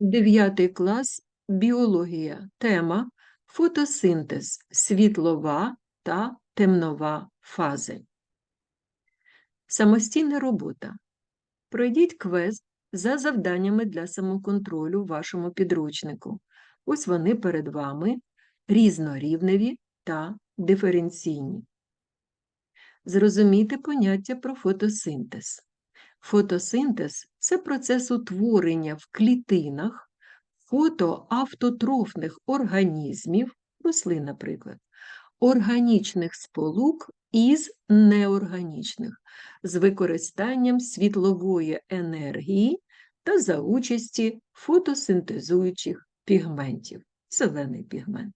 Дев'ятий клас біологія. Тема фотосинтез, світлова та темнова фази. Самостійна робота. Пройдіть квест за завданнями для самоконтролю в вашому підручнику. Ось вони перед вами різнорівневі та диференційні. Зрозумійте поняття про фотосинтез. Фотосинтез це процес утворення в клітинах фотоавтотрофних організмів, рослин, наприклад, органічних сполук із неорганічних з використанням світлової енергії та за участі фотосинтезуючих пігментів, зелений пігмент.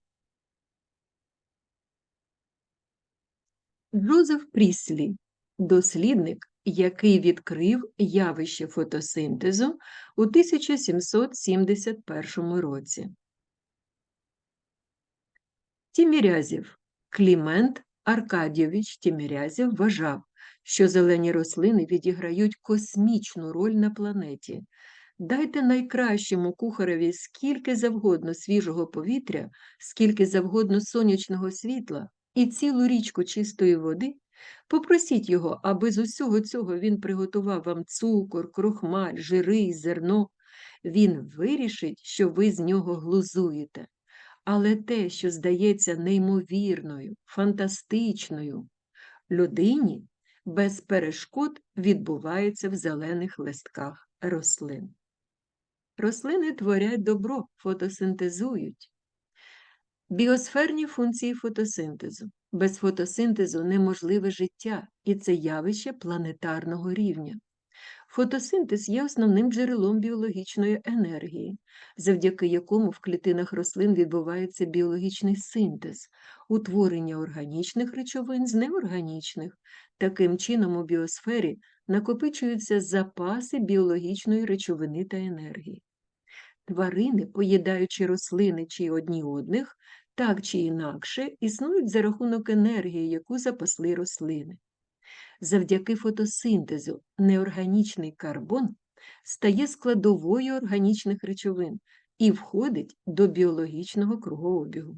Джозеф Пріслі, дослідник, який відкрив явище фотосинтезу у 1771 році. Тімірязів Клімент Аркадійович Тімірязів вважав, що зелені рослини відіграють космічну роль на планеті. Дайте найкращому кухареві скільки завгодно свіжого повітря, скільки завгодно сонячного світла і цілу річку чистої води, попросіть його, аби з усього цього він приготував вам цукор, крохмаль, жири зерно. Він вирішить, що ви з нього глузуєте. Але те, що здається неймовірною, фантастичною людині, без перешкод відбувається в зелених листках рослин. Рослини творять добро, фотосинтезують. Біосферні функції фотосинтезу. Без фотосинтезу неможливе життя, і це явище планетарного рівня. Фотосинтез є основним джерелом біологічної енергії, завдяки якому в клітинах рослин відбувається біологічний синтез, утворення органічних речовин з неорганічних. Таким чином у біосфері накопичуються запаси біологічної речовини та енергії. Тварини, поїдаючи рослини чи одні одних, так чи інакше існують за рахунок енергії, яку запасли рослини. Завдяки фотосинтезу неорганічний карбон стає складовою органічних речовин і входить до біологічного кругообігу.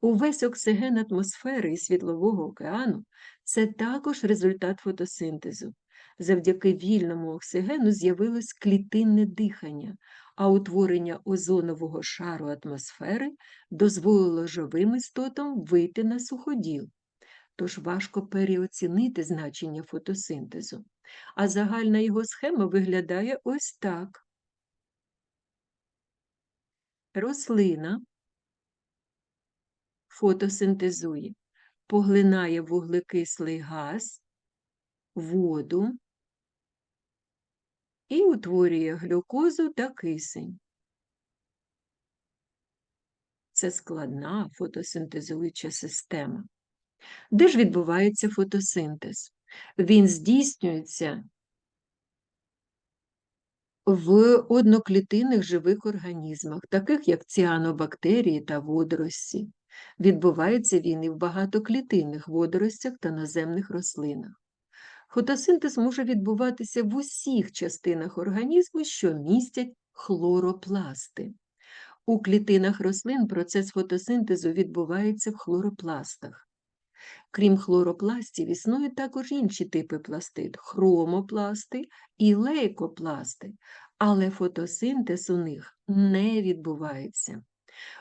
Увесь оксиген атмосфери і світлового океану це також результат фотосинтезу. Завдяки вільному оксигену з'явилось клітинне дихання, а утворення озонового шару атмосфери дозволило живим істотам вийти на суходіл тож важко переоцінити значення фотосинтезу. А загальна його схема виглядає ось так. Рослина фотосинтезує, поглинає вуглекислий газ, воду і утворює глюкозу та кисень. Це складна фотосинтезуюча система. Де ж відбувається фотосинтез? Він здійснюється в одноклітинних живих організмах, таких як ціанобактерії та водорості. Відбувається він і в багатоклітинних водоростях та наземних рослинах. Фотосинтез може відбуватися в усіх частинах організму, що містять хлоропласти. У клітинах рослин процес фотосинтезу відбувається в хлоропластах. Крім хлоропластів, існують також інші типи пластид хромопласти і лейкопласти, але фотосинтез у них не відбувається.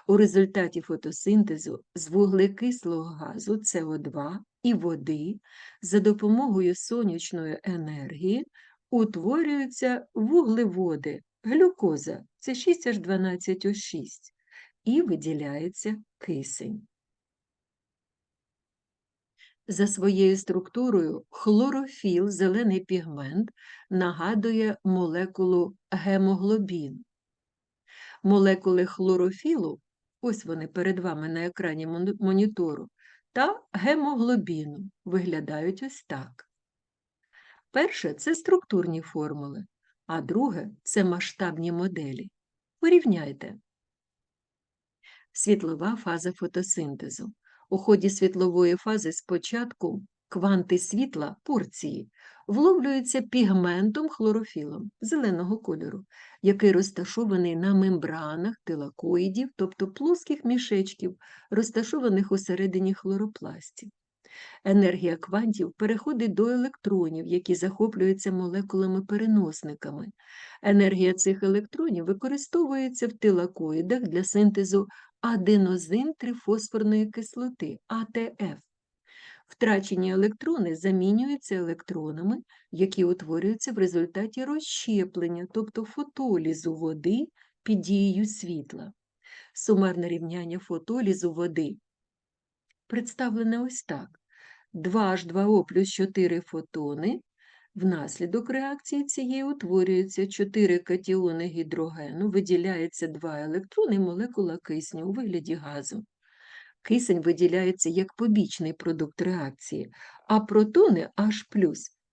У результаті фотосинтезу з вуглекислого газу СО2 і води за допомогою сонячної енергії утворюються вуглеводи, глюкоза це 6H12O6 і виділяється кисень. За своєю структурою хлорофіл, зелений пігмент, нагадує молекулу гемоглобін. Молекули хлорофілу, ось вони перед вами на екрані монітору, та гемоглобіну виглядають ось так. Перше це структурні формули, а друге це масштабні моделі. Порівняйте. Світлова фаза фотосинтезу. У ході світлової фази спочатку Кванти світла порції вловлюються пігментом хлорофілом зеленого кольору, який розташований на мембранах тилакоїдів, тобто плоских мішечків, розташованих усередині хлоропластів. Енергія квантів переходить до електронів, які захоплюються молекулами-переносниками. Енергія цих електронів використовується в тилакоїдах для синтезу аденозин-трифосфорної кислоти АТФ. Втрачені електрони замінюються електронами, які утворюються в результаті розщеплення, тобто фотолізу води під дією світла. Сумарне рівняння фотолізу води представлене ось так. 2H2O плюс 4 фотони. Внаслідок реакції цієї утворюється 4 катіони гідрогену, виділяється 2 електрони молекула кисню у вигляді газу. Кисень виділяється як побічний продукт реакції, а протони H+,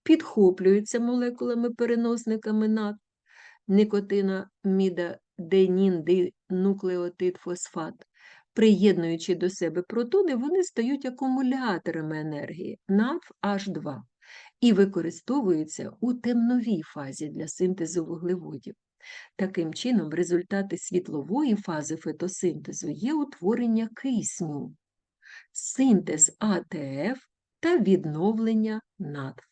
підхоплюються молекулами-переносниками НАД, никотинамідаденіндинуклеотид фосфат. Приєднуючи до себе протони, вони стають акумуляторами енергії НАДФ-H2 і використовуються у темновій фазі для синтезу вуглеводів. Таким чином, результати світлової фази фотосинтезу є утворення кисню, синтез АТФ та відновлення НАДФ.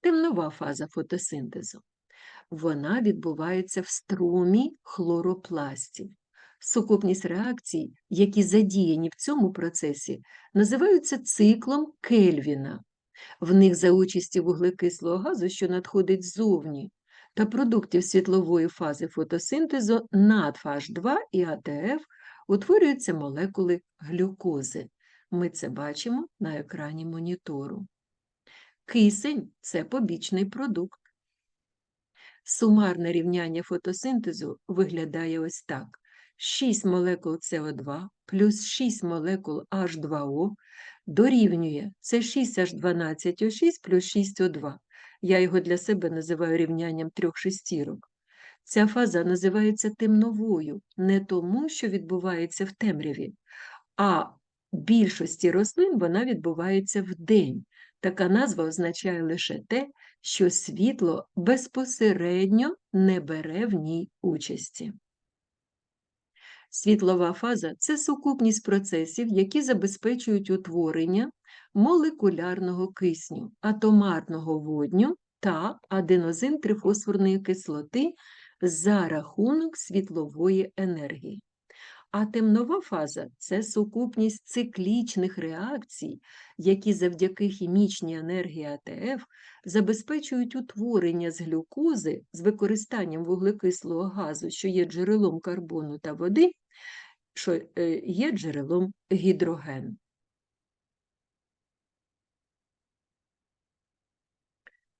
Темнова фаза фотосинтезу. Вона відбувається в струмі хлоропластів. Сукупність реакцій, які задіяні в цьому процесі, називаються циклом Кельвіна. В них за участі вуглекислого газу, що надходить ззовні, та продуктів світлової фази фотосинтезу НАДФ-H2 і АТФ утворюються молекули глюкози. Ми це бачимо на екрані монітору. Кисень це побічний продукт. Сумарне рівняння фотосинтезу виглядає ось так. 6 молекул СО2 плюс 6 молекул H2O дорівнює це 6H12O6 плюс 6O2. Я його для себе називаю рівнянням трьох шестірок. Ця фаза називається темновою не тому, що відбувається в темряві, а більшості рослин вона відбувається вдень. Така назва означає лише те, що світло безпосередньо не бере в ній участі. Світлова фаза це сукупність процесів, які забезпечують утворення молекулярного кисню, атомарного водню та аденозин-трифосфорної кислоти за рахунок світлової енергії. А темнова фаза це сукупність циклічних реакцій, які завдяки хімічній енергії АТФ забезпечують утворення з глюкози з використанням вуглекислого газу, що є джерелом карбону та води, що е, є джерелом гідрогену.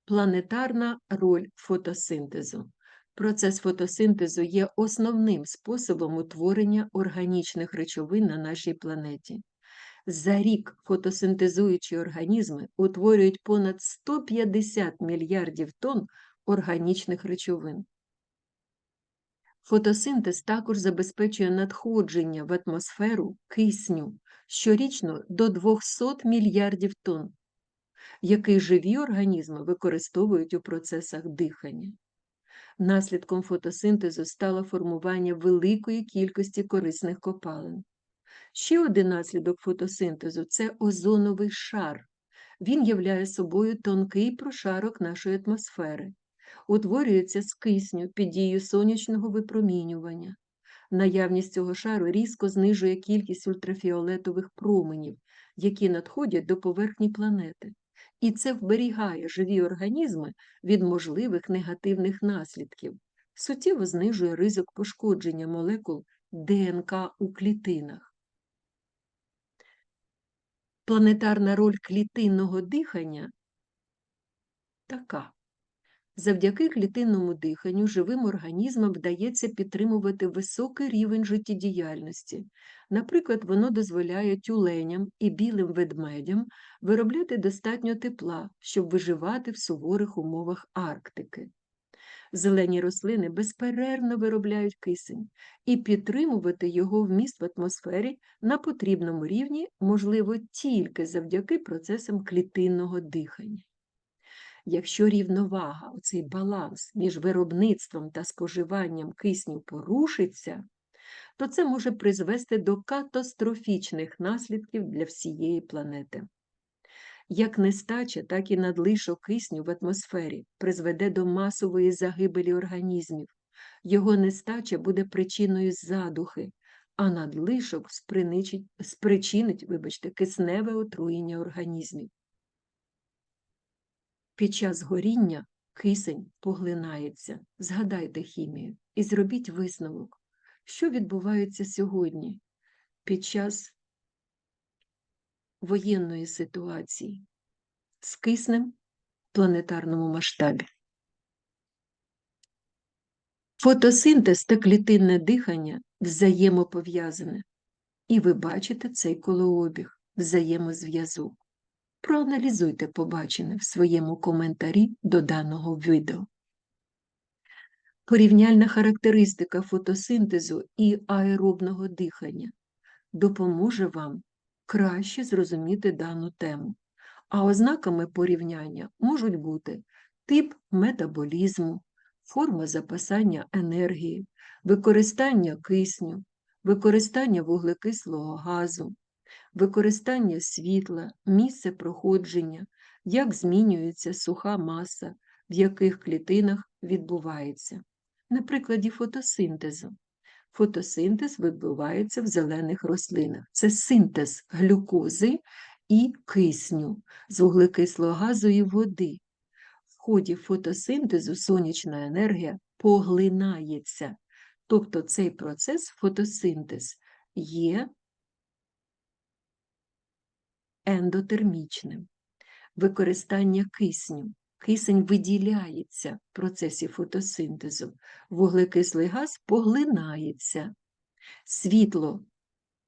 Планетарна роль фотосинтезу. Процес фотосинтезу є основним способом утворення органічних речовин на нашій планеті. За рік фотосинтезуючі організми утворюють понад 150 мільярдів тонн органічних речовин. Фотосинтез також забезпечує надходження в атмосферу кисню щорічно до 200 мільярдів тонн, який живі організми використовують у процесах дихання. Наслідком фотосинтезу стало формування великої кількості корисних копалин. Ще один наслідок фотосинтезу це озоновий шар. Він являє собою тонкий прошарок нашої атмосфери, утворюється з кисню під дією сонячного випромінювання. Наявність цього шару різко знижує кількість ультрафіолетових променів, які надходять до поверхні планети і це вберігає живі організми від можливих негативних наслідків, суттєво знижує ризик пошкодження молекул ДНК у клітинах. Планетарна роль клітинного дихання така. Завдяки клітинному диханню живим організмам вдається підтримувати високий рівень життєдіяльності. Наприклад, воно дозволяє тюленям і білим ведмедям виробляти достатньо тепла, щоб виживати в суворих умовах Арктики. Зелені рослини безперервно виробляють кисень, і підтримувати його вміст в атмосфері на потрібному рівні можливо тільки завдяки процесам клітинного дихання. Якщо рівновага, оцей баланс між виробництвом та споживанням кисню порушиться, то це може призвести до катастрофічних наслідків для всієї планети. Як нестача, так і надлишок кисню в атмосфері призведе до масової загибелі організмів. Його нестача буде причиною задухи, а надлишок спричинить вибачте, кисневе отруєння організмів. Під час горіння кисень поглинається. Згадайте хімію і зробіть висновок, що відбувається сьогодні під час воєнної ситуації з киснем в планетарному масштабі. Фотосинтез та клітинне дихання взаємопов'язане, і ви бачите цей колообіг, взаємозв'язок. Проаналізуйте побачене в своєму коментарі до даного відео. Порівняльна характеристика фотосинтезу і аеробного дихання допоможе вам краще зрозуміти дану тему, а ознаками порівняння можуть бути тип метаболізму, форма запасання енергії, використання кисню, використання вуглекислого газу, використання світла, місце проходження, як змінюється суха маса, в яких клітинах відбувається. На прикладі фотосинтезу. Фотосинтез відбувається в зелених рослинах. Це синтез глюкози і кисню з вуглекислого газу і води. В ході фотосинтезу сонячна енергія поглинається. Тобто цей процес фотосинтез є ендотермічним. Використання кисню. Кисень виділяється в процесі фотосинтезу, вуглекислий газ поглинається, світло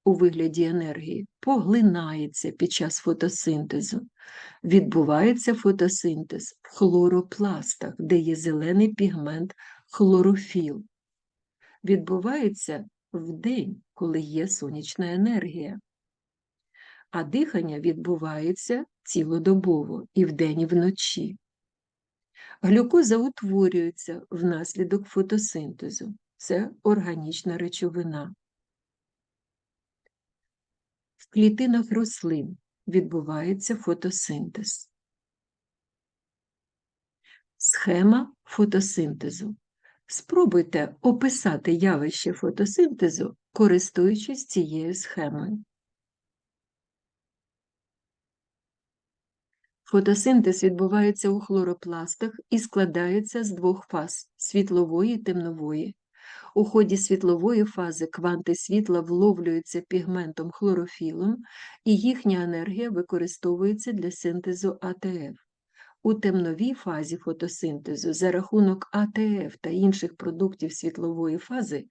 у вигляді енергії поглинається під час фотосинтезу. Відбувається фотосинтез в хлоропластах, де є зелений пігмент хлорофіл. Відбувається в день, коли є сонячна енергія а дихання відбувається цілодобово і вдень, і вночі. Глюкоза утворюється внаслідок фотосинтезу. Це органічна речовина. В клітинах рослин відбувається фотосинтез. Схема фотосинтезу. Спробуйте описати явище фотосинтезу, користуючись цією схемою. Фотосинтез відбувається у хлоропластах і складається з двох фаз світлової і темнової. У ході світлової фази кванти світла вловлюються пігментом хлорофілом, і їхня енергія використовується для синтезу АТФ. У темновій фазі фотосинтезу за рахунок АТФ та інших продуктів світлової фази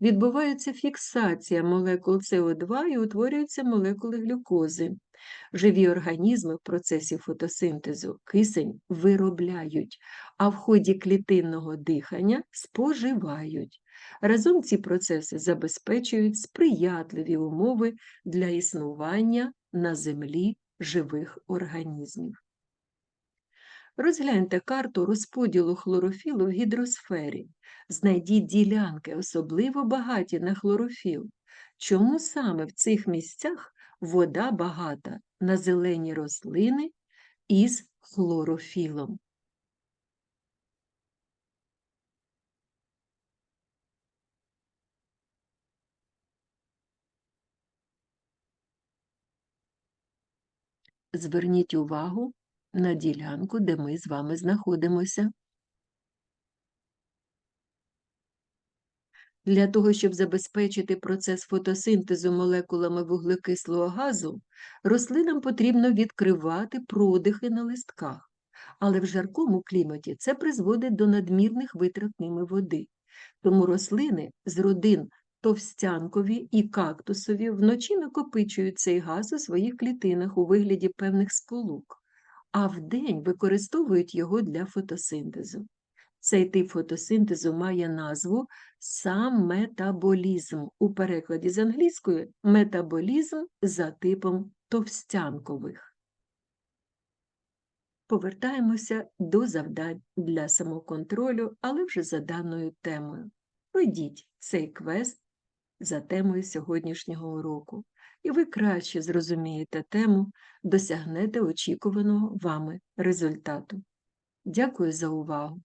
відбувається фіксація молекул СО2 і утворюються молекули глюкози. Живі організми в процесі фотосинтезу кисень виробляють, а в ході клітинного дихання споживають. Разом ці процеси забезпечують сприятливі умови для існування на землі живих організмів. Розгляньте карту розподілу хлорофілу в гідросфері. Знайдіть ділянки, особливо багаті на хлорофіл. Чому саме в цих місцях вода багата на зелені рослини із хлорофілом? Зверніть увагу на ділянку, де ми з вами знаходимося. Для того, щоб забезпечити процес фотосинтезу молекулами вуглекислого газу, рослинам потрібно відкривати продихи на листках, але в жаркому кліматі це призводить до надмірних витрат ними води. Тому рослини з родин товстянкові і кактусові вночі накопичують цей газ у своїх клітинах у вигляді певних сполук а вдень використовують його для фотосинтезу. Цей тип фотосинтезу має назву сам метаболізм. У перекладі з англійської метаболізм за типом товстянкових. Повертаємося до завдань для самоконтролю, але вже за даною темою. Пройдіть цей квест за темою сьогоднішнього уроку, і ви краще зрозумієте тему, досягнете очікуваного вами результату. Дякую за увагу!